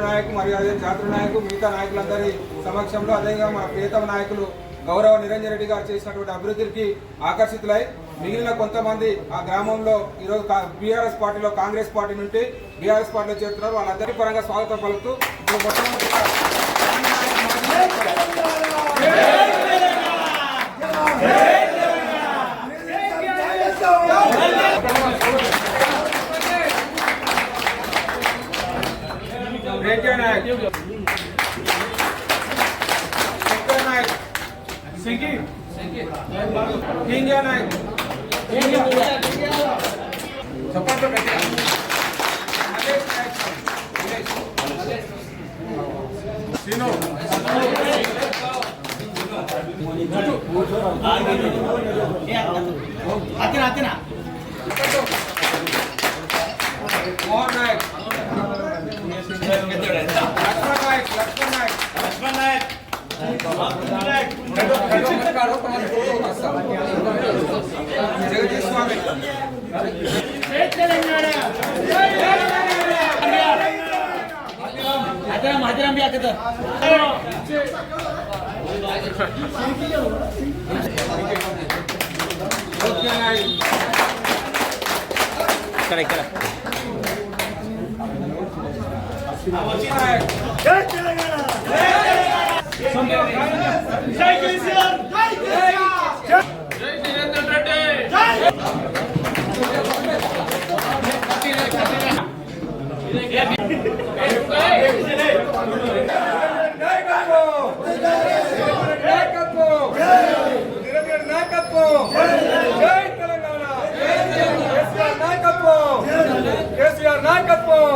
నాయకు మరియు అదే జాతర నాయకు మిగతా నాయకులందరి సమక్షంలో అదేవిధంగా మా ప్రియతమ నాయకులు గౌరవ నిరంజన్ రెడ్డి గారు చేసినటువంటి అభివృద్ధికి ఆకర్షితులై మిగిలిన కొంతమంది ఆ గ్రామంలో ఈరోజు బీఆర్ఎస్ పార్టీలో కాంగ్రెస్ పార్టీ నుండి బీఆర్ఎస్ పార్టీలో చేరుతున్నారు. వాళ్ళందరి పరంగా స్వాగతం పలుకుతూ ఇప్పుడు మొట్టమొదటి này tiêu điều sector này sinki india này india support cho cái Sino. Sino. Akhir akhir. Jagadish స్వామి అతనా మధురం బి అక్కడ ఓకే నాయక్ ఇక్కడ ఇక్కడ నాయక్ కేసీఆర్ నాయకత్వం జై తెలంగాణ కేసీఆర్ నాయకత్వం కేసీఆర్ నాయకత్వం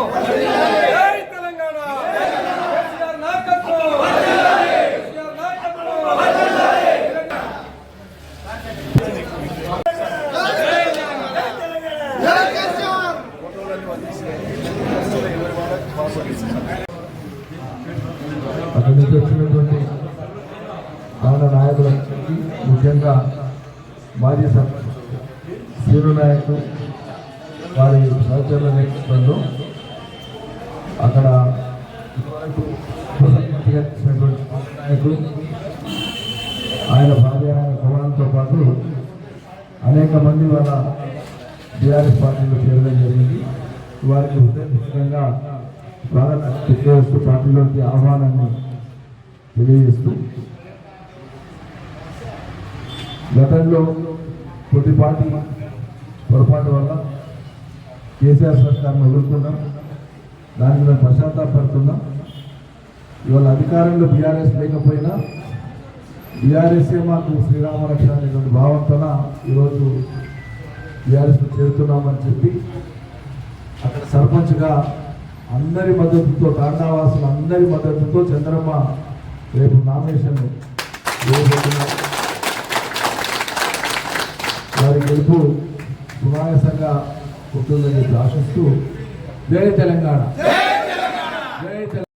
అభివృద్ధి వచ్చినటువంటి భవన నాయకులకి ముఖ్యంగా మాజీ సీరు నాయకులు వారి సహచరుల నేతృత్వంలో అక్కడ నాయకులు ఆయన భార్య ఆయన కుమారులతో పాటు అనేక మంది వాళ్ళ బీఆర్ఎస్ పార్టీలో చేరడం జరిగింది. వారికి హృదయపూర్వకంగా స్వాగతం పార్టీలోకి ఆహ్వానాన్ని తెలియజేస్తూ గతంలో కొద్దిపాటి పొరపాటు వల్ల కేసీఆర్ సర్కార్ను వదులుకున్నాం. దాని మీద పశ్చాత్తాపడుతున్నాం ఇవాళ అధికారంలో బీఆర్ఎస్ లేకపోయినా బీఆర్ఎస్ఏ మాకు శ్రీరామరక్ష అనేటువంటి భావంతోన ఈరోజు బీఆర్ఎస్ చేరుతున్నామని చెప్పి అక్కడ సర్పంచ్గా అందరి మద్దతుతో తాండావాసులు అందరి మద్దతుతో చంద్రమ్మ రేపు నామినేషన్ వారి గెలుపు సునాయాసంగా ఉంటుందని ఆశిస్తూ జయ తెలంగాణ. జయ తెలంగాణ.